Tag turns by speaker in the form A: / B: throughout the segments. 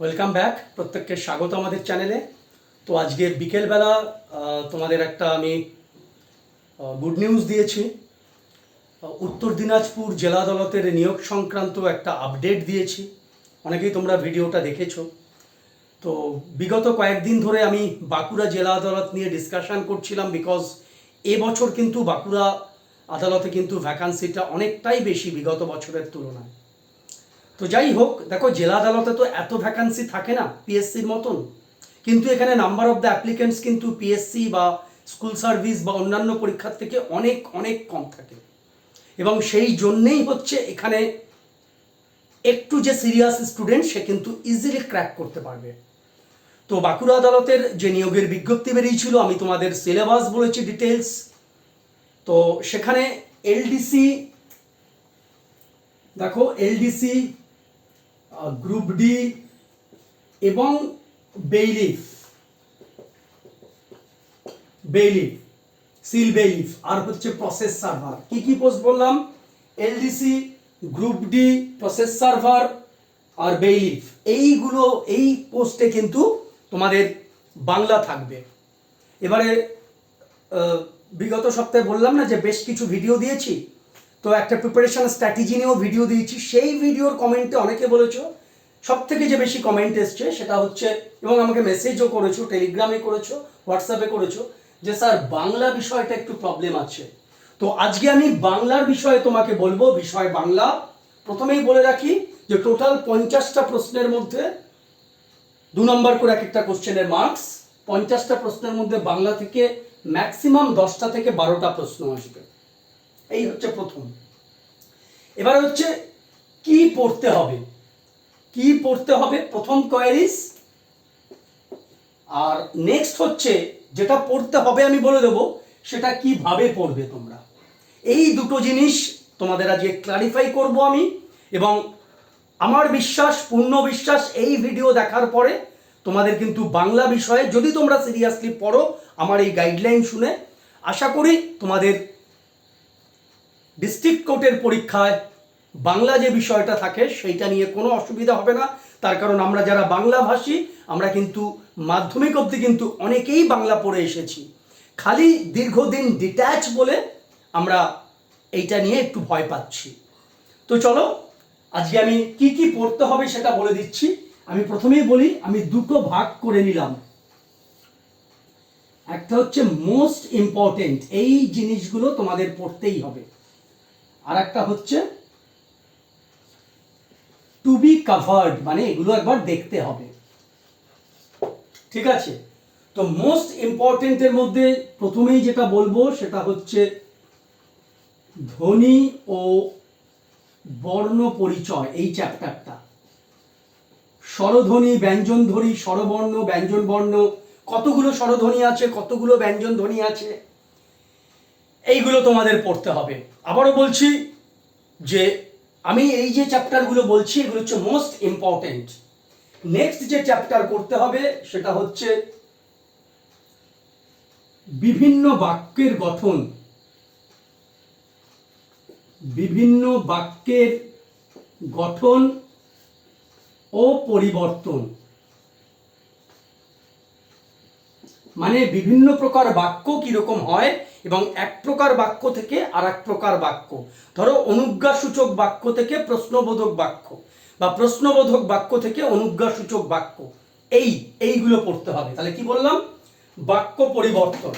A: Welcome back প্রত্যেককে স্বাগত আমাদের চ্যানেলে তো আজকে বিকেলবেলা তোমাদের একটা আমি গুড নিউজ দিয়েছি। উত্তর দিনাজপুর জেলা আদালতের নিয়োগ সংক্রান্ত একটা আপডেট দিয়েছি। অনেকেই তোমরা ভিডিওটা দেখেছ। তো বিগত কয়েকদিন ধরে আমি বাঁকুড়া জেলা আদালত নিয়ে ডিসকাশন করছিলাম বিকজ এবছর কিন্তু বাঁকুড়া আদালতে কিন্তু ভ্যাকান্সিটা অনেকটাই বেশি বিগত বছরের তুলনায়। তো যাই হোক দেখো জেলা আদালতে তো এত ভ্যাকান্সি থাকে না পিএসসির মতন। কিন্তু এখানে নাম্বার অফ দ্য অ্যাপ্লিকেন্টস কিন্তু পিএসসি বা স্কুল সার্ভিস বা অন্যান্য পরীক্ষার থেকে অনেক অনেক কম থাকে। এবং সেই জন্যেই হচ্ছে এখানে একটু যে সিরিয়াস স্টুডেন্ট সে কিন্তু ইজিলি ক্র্যাক করতে পারবে। তো বাঁকুড়া আদালতের যে নিয়োগের বিজ্ঞপ্তি বেরিয়েছিল, আমি তোমাদের সিলেবাস বলেছি ডিটেলস তো সেখানে এলডিসি দেখো এলডিসি গ্রুপ ডি এবং বেইলিফ। বেইলিফ, সিল বেইলিফ। আর হচ্ছে প্রসেস সার্ভার। কি কি পোস্ট বললাম? LDC, group D, process server আর বেইলিফ। এইগুলো, এই পোস্টে কিন্তু তোমাদের বাংলা থাকবে। এবারে বিগত সপ্তাহে বললাম না যে বেশ কিছু ভিডিও দিয়েছি? তো একটা প্রিপারেশন স্ট্র্যাটেজি নিয়েও ভিডিও দিয়েছি। সেই ভিডিওর কমেন্টে অনেকে বলেছ সব থেকে যে বেশি কমেন্ট এসছে সেটা হচ্ছে, এবং আমাকে মেসেজও করেছ টেলিগ্রামে করেছ হোয়াটসঅ্যাপে করেছ যে, স্যার, বাংলা বিষয়টা একটু প্রবলেম আছে। তো আজকে আমি বাংলার বিষয়ে তোমাকে বলব, বিষয় বাংলা। প্রথমেই বলে রাখি যে টোটাল পঞ্চাশটা প্রশ্নের মধ্যে দু নম্বর করে এক একটা কোশ্চেনের মার্কস পঞ্চাশটা প্রশ্নের মধ্যে বাংলা থেকে ম্যাক্সিমাম দশটা থেকে বারোটা প্রশ্ন আসবে। এই হচ্ছে প্রথম। এবার হচ্ছে কি পড়তে হবে? কি পড়তে হবে? প্রথম কোয়ারিজ আর নেক্সট হচ্ছে যেটা পড়তে হবে আমি বলে দেবো, সেটা কীভাবে পড়বে তোমরা? এই দুটো জিনিস তোমাদের আজকে ক্লারিফাই করব আমি এবং আমার বিশ্বাস, পূর্ণ বিশ্বাস, এই ভিডিও দেখার পরে তোমাদের কিন্তু বাংলা বিষয়ে যদি তোমরা সিরিয়াসলি পড়ো, আমার এই গাইডলাইন শুনে আশা করি তোমাদের ডিস্ট্রিক্ট কোর্টের পরীক্ষায় বাংলা যে বিষয়টা থাকে, সেইটা নিয়ে কোনো অসুবিধা হবে না। তার কারণ আমরা যারা বাংলা ভাষী, আমরা কিন্তু মাধ্যমিক অবধি কিন্তু অনেকেই বাংলা পড়ে এসেছি। খালি দীর্ঘদিন ডিট্যাচ বলে আমরা এইটা নিয়ে একটু ভয় পাচ্ছি। তো চলো, আজকে আমি কি কি পড়তে হবে সেটা বলে দিচ্ছি। আমি প্রথমেই বলি, আমি দুটো ভাগ করে নিলাম। একটা হচ্ছে মোস্ট ইম্পর্টেন্ট এই জিনিসগুলো তোমাদের পড়তেই হবে। আর একটা হচ্ছে টু বি কাভার্ড মানে এগুলো একবার দেখতে হবে। ঠিক আছে? তো মোস্ট ইম্পর্টেন্টের মধ্যে প্রথমেই যেটা বলব, সেটা হচ্ছে ধ্বনি ও বর্ণ পরিচয়, এই চ্যাপ্টারটা স্বরধ্বনি, ব্যঞ্জন ধ্বনি, স্বরবর্ণ, ব্যঞ্জন বর্ণ, কতগুলো স্বরধ্বনি আছে, কতগুলো ব্যঞ্জন ধ্বনি আছে? এইগুলো তোমাদের পড়তে হবে। আবারও বলছি যে আমি এই যে চ্যাপ্টারগুলো বলছি, এগুলো হচ্ছে মোস্ট ইম্পর্টেন্ট নেক্সট যে চ্যাপ্টার করতে হবে, সেটা হচ্ছে বিভিন্ন বাক্যের গঠন। বিভিন্ন বাক্যের গঠন ও পরিবর্তন। মানে বিভিন্ন প্রকার বাক্য কীরকম হয় এবং এক প্রকার বাক্য থেকে আর এক প্রকার বাক্য। ধরো, অনুজ্ঞাসূচক বাক্য থেকে প্রশ্নবোধক বাক্য বা প্রশ্নবোধক বাক্য থেকে অনুজ্ঞাসূচক বাক্য। এই, এইগুলো পড়তে হবে। তাহলে কি বললাম? বাক্য পরিবর্তন।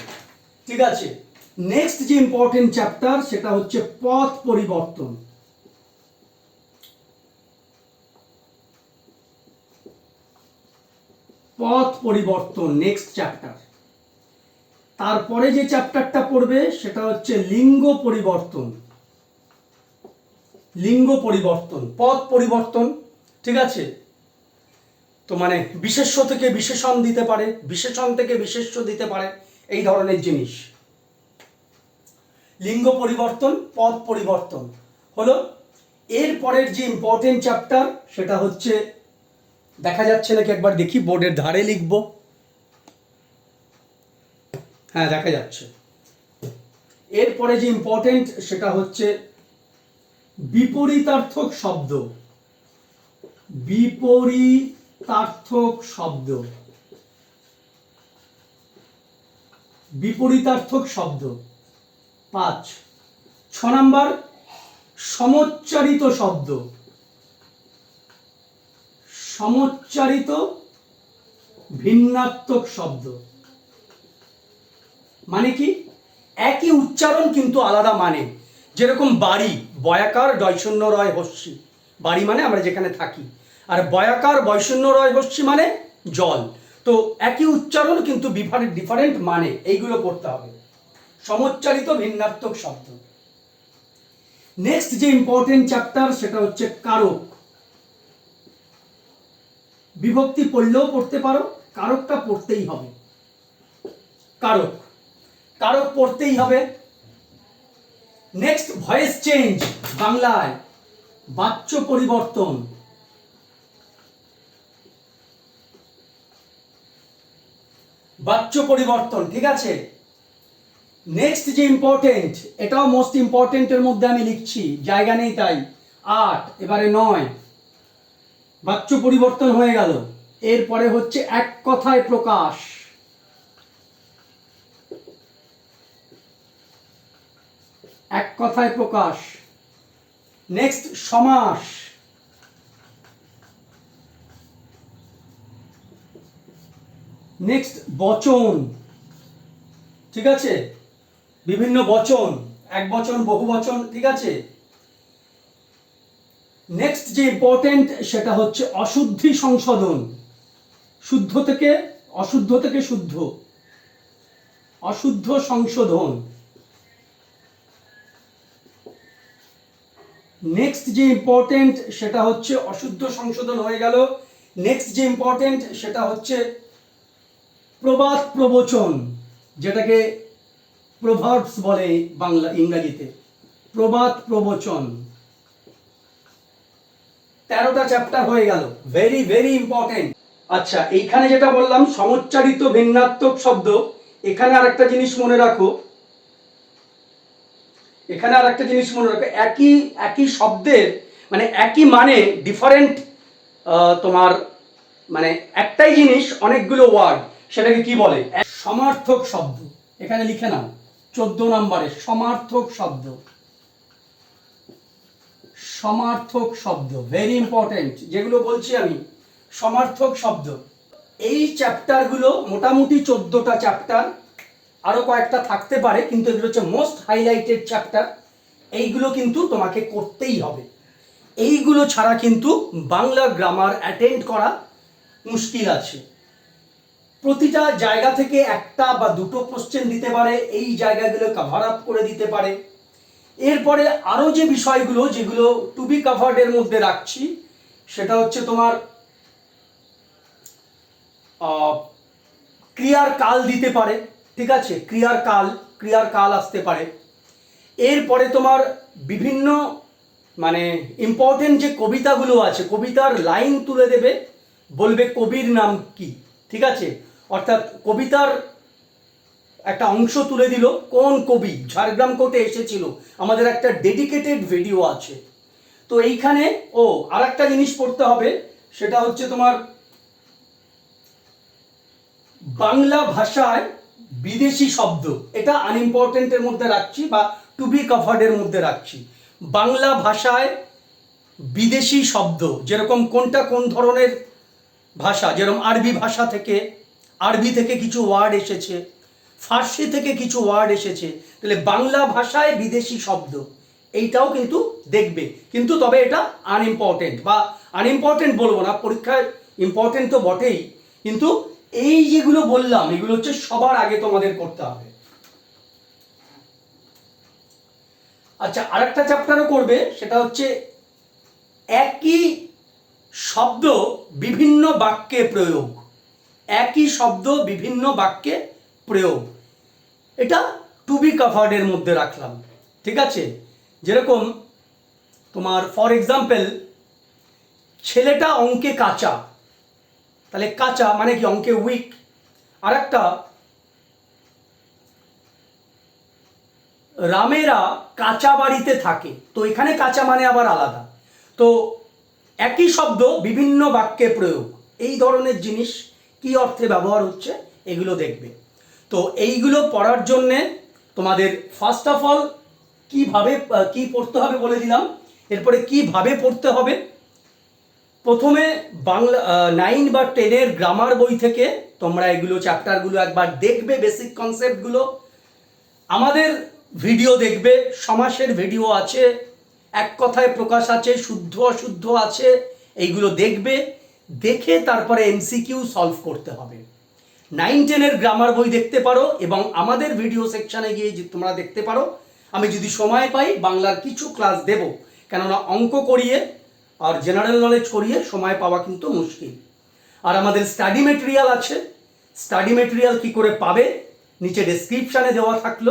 A: ঠিক আছে? নেক্সট যে ইম্পর্টেন্ট চ্যাপ্টার সেটা হচ্ছে পথ পরিবর্তন। পথ পরিবর্তন নেক্সট চ্যাপ্টার তারপরে যে চ্যাপ্টারটা পড়বে, সেটা হচ্ছে লিঙ্গ পরিবর্তন। লিঙ্গ পরিবর্তন পথ পরিবর্তন, ঠিক আছে? তো মানে বিশেষ্য থেকে বিশেষণ দিতে পারে, বিশেষণ থেকে বিশেষ্য দিতে পারে, এই ধরনের জিনিস। লিঙ্গ পরিবর্তন পথ পরিবর্তন। হলো, এর পরের যে ইম্পর্টেন্ট চ্যাপ্টার সেটা হচ্ছে, দেখা যাচ্ছে নাকি একবার দেখি, বোর্ডের ধারে লিখব। হ্যাঁ দেখা যাচ্ছে। এরপরে যে ইম্পর্টেন্ট সেটা হচ্ছে বিপরীতার্থক শব্দ। বিপরীতার্থক শব্দ। বিপরীতার্থক শব্দ। পাঁচ। ছ নাম্বার, সমচ্চারিত শব্দ। সমচ্চারিত ভিন্নাত্মক শব্দ। মানে কি? একই উচ্চারণ কিন্তু আলাদা মানে। যেরকম বাড়ি, বয়াকার দয়শূন্য রয় হস্যি। বাড়ি মানে আমরা যেখানে থাকি। আর বয়াকার বয়শূন্য রয় হস্যি মানে জল। তো একই উচ্চারণ কিন্তু ডিফারেন্ট মানে। এইগুলো করতে হবে। সমচ্চারিত ভিন্নাত্মক শব্দ। নেক্সট যে ইম্পর্টেন্ট চ্যাপ্টার সেটা হচ্ছে কারক। বিভক্তি পড়লেও পড়তে পারো, কারকটা পড়তেই হবে। কারক। কারক পড়তেই হবে। নেক্সট ভয়েস চেঞ্জ বাংলায় বাচ্য পরিবর্তন। বাচ্য পরিবর্তন, ঠিক আছে? নেক্সট যে ইম্পর্টেন্ট এটাও মোস্ট ইম্পর্টেন্টের মধ্যে আমি লিখছি, জায়গা নেই তাই। আট, এবারে নয়। বাচ্য পরিবর্তন হয়ে গেল। এরপরে হচ্ছে এক কথায় প্রকাশ। এক কথায় প্রকাশ। নেক্সট সমাস। নেক্সট বচন। ঠিক আছে? বিভিন্ন বচন, এক বচন, বহু বচন, ঠিক আছে? নেক্সট যে ইম্পর্টেন্ট সেটা হচ্ছে অশুদ্ধি সংশোধন। শুদ্ধ থেকে, অশুদ্ধ থেকে শুদ্ধ। অশুদ্ধ সংশোধন। নেক্সট যে ইম্পর্টেন্ট সেটা হচ্ছে অশুদ্ধ সংশোধন হয়ে গেল। নেক্সট যে ইম্পর্টেন্ট সেটা হচ্ছে প্রবাদ প্রবচন, যেটাকে প্রভার্বস বলে বাংলা, ইংরাজিতে। প্রবাদ প্রবচন। তেরোটা চ্যাপ্টার হয়ে গেল। ভেরি ভেরি ইম্পর্টেন্ট আচ্ছা এইখানে যেটা বললাম, সমচ্চারিত ভিন্নাত্মক শব্দ। এখানে আর একটা জিনিস মনে রাখো। এখানে আর একটা জিনিস মনে রাখো, একই একই শব্দের মানে একই মানে ডিফারেন্ট তোমার মানে একটাই জিনিস অনেকগুলো ওয়ার্ড সেটাকে কি বলে? সমার্থক শব্দ। এখানে লিখে নাও, চোদ্দ নম্বরে, সমার্থক শব্দ। সমার্থক শব্দ ভেরি ইম্পর্টেন্ট যেগুলো বলছি আমি, সমার্থক শব্দ। এই চ্যাপ্টারগুলো মোটামুটি চোদ্দোটা চ্যাপ্টার আরও কয়েকটা থাকতে পারে, কিন্তু এগুলো হচ্ছে মোস্ট হাইলাইটেড চ্যাপ্টার এইগুলো কিন্তু তোমাকে করতেই হবে। এইগুলো ছাড়া কিন্তু বাংলা গ্রামার অ্যাটেন্ড করা মুশকিল আছে। প্রতিটা জায়গা থেকে একটা বা দুটো কোশ্চেন দিতে পারে, এই জায়গাগুলো কভার আপ করে দিতে পারে। এরপরে আরও যে বিষয়গুলো যেগুলো টু বি কাভার্ডের মধ্যে রাখছি, সেটা হচ্ছে তোমার ক্রিয়ার কাল দিতে পারে। ঠিক আছে, ক্রিয়ার কাল ক্রিয়ার কাল আসতে পারে। এরপরে তোমার বিভিন্ন মানে ইম্পর্টেন্ট যে কবিতাগুলো আছে, কবিতার লাইন তুলে দেবে, বলবে কবির নাম কি, ঠিক আছে? অর্থাৎ কবিতার একটা অংশ তুলে দিল, কোন কবি? ঝাড়গ্রাম কোর্টে এসেছিল, আমাদের একটা ডেডিকেটেড ভিডিও আছে। তো এইখানে, ও আর একটা জিনিস পড়তে হবে, সেটা হচ্ছে তোমার বাংলা ভাষায় বিদেশি শব্দ। এটা আনইম্পর্টেন্টের মধ্যে রাখছি বা টু বি কভার্ডের মধ্যে রাখছি। বাংলা ভাষায় বিদেশি শব্দ, যেরকম কোনটা কোন ধরনের ভাষা, যেরকম আরবি ভাষা থেকে, আরবি থেকে কিছু ওয়ার্ড এসেছে, ফার্সি থেকে কিছু ওয়ার্ড এসেছে, তাহলে বাংলা ভাষায় বিদেশি শব্দ, এইটাও কিন্তু দেখবে। কিন্তু তবে এটা আনইম্পর্টেন্ট বা আনইম্পর্টেন্ট বলব না, পরীক্ষায় ইম্পর্টেন্ট তো বটেই, কিন্তু এই যেগুলো বললাম, এগুলো হচ্ছে সবার আগে তোমাদের করতে হবে। আচ্ছা আরেকটা চ্যাপ্টারও করবে, সেটা হচ্ছে একই শব্দ বিভিন্ন বাক্যে প্রয়োগ। একই শব্দ বিভিন্ন বাক্যে প্রয়োগ। এটা টু বি কাভার্ডের মধ্যে রাখলাম, ঠিক আছে? যেরকম তোমার ফর এক্সাম্পল ছেলেটা অঙ্কে কাঁচা। তাহলে কাঁচা মানে কি অঙ্কে উইক আর একটা রামেরা কাঁচা বাড়িতে থাকে, তো এখানে কাঁচা মানে আবার আলাদা। তো একই শব্দ বিভিন্ন বাক্যে প্রয়োগ, এই ধরনের জিনিস কি অর্থে ব্যবহার হচ্ছে, এগুলো দেখবে। তো এইগুলো পড়ার জন্যে তোমাদের ফার্স্ট অফ অল কীভাবে কী পড়তে হবে বলে দিলাম, এরপরে কীভাবে পড়তে হবে প্রথমে বাংলা নাইন বা টেনের গ্রামার বই থেকে তোমরা এগুলো চ্যাপ্টারগুলো একবার দেখবে বেসিক কনসেপ্টগুলো আমাদের ভিডিও দেখবে, সমাসের ভিডিও আছে, এক কথায় প্রকাশ আছে, শুদ্ধ, অশুদ্ধ আছে, এইগুলো দেখবে, দেখে তারপরে এমসিকিউ সলভ করতে হবে। নাইন টেনের গ্রামার বই দেখতে পারো এবং আমাদের ভিডিও সেকশানে গিয়ে তোমরা দেখতে পারো, আমি যদি সময় পাই, বাংলার কিছু ক্লাস দেব। কেননা অঙ্ক করিয়ে আর জেনারেল নলেজ করিয়ে সময় পাওয়া কিন্তু মুশকিল। আর আমাদের স্টাডি মেটেরিয়াল আছে। স্টাডি মেটেরিয়াল কি করে পাবে? নিচে ডেসক্রিপশানে দেওয়া থাকল।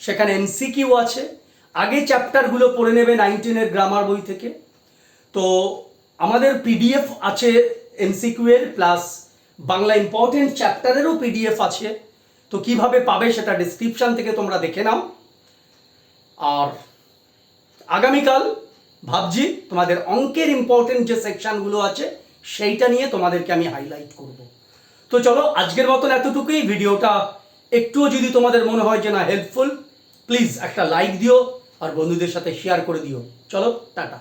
A: সেখানে এমসিকিউ আছে। আগে চ্যাপ্টারগুলো পড়ে নেবে নাইনটিনের গ্রামার বই থেকে। তো আমাদের পিডিএফ আছে এমসিকিউ এর প্লাস বাংলা ইম্পর্টেন্ট চ্যাপ্টারেরও পিডিএফ আছে। তো কীভাবে পাবে সেটা ডেসক্রিপশান থেকে তোমরা দেখে নাও। আর আগামীকাল ভাবছি তোমাদের অঙ্কের ইম্পর্টেন্ট যে সেকশনগুলো আছে, সেইটা নিয়ে তোমাদেরকে আমি হাইলাইট করব। তো চলো, আজকের মতন এতটুকুই। ভিডিওটা একটুও যদি তোমাদের মনে হয় যে না হেল্পফুল প্লিজ একটা লাইক দিও আর বন্ধুদের সাথে শেয়ার করে দিও। চলো, টাটা।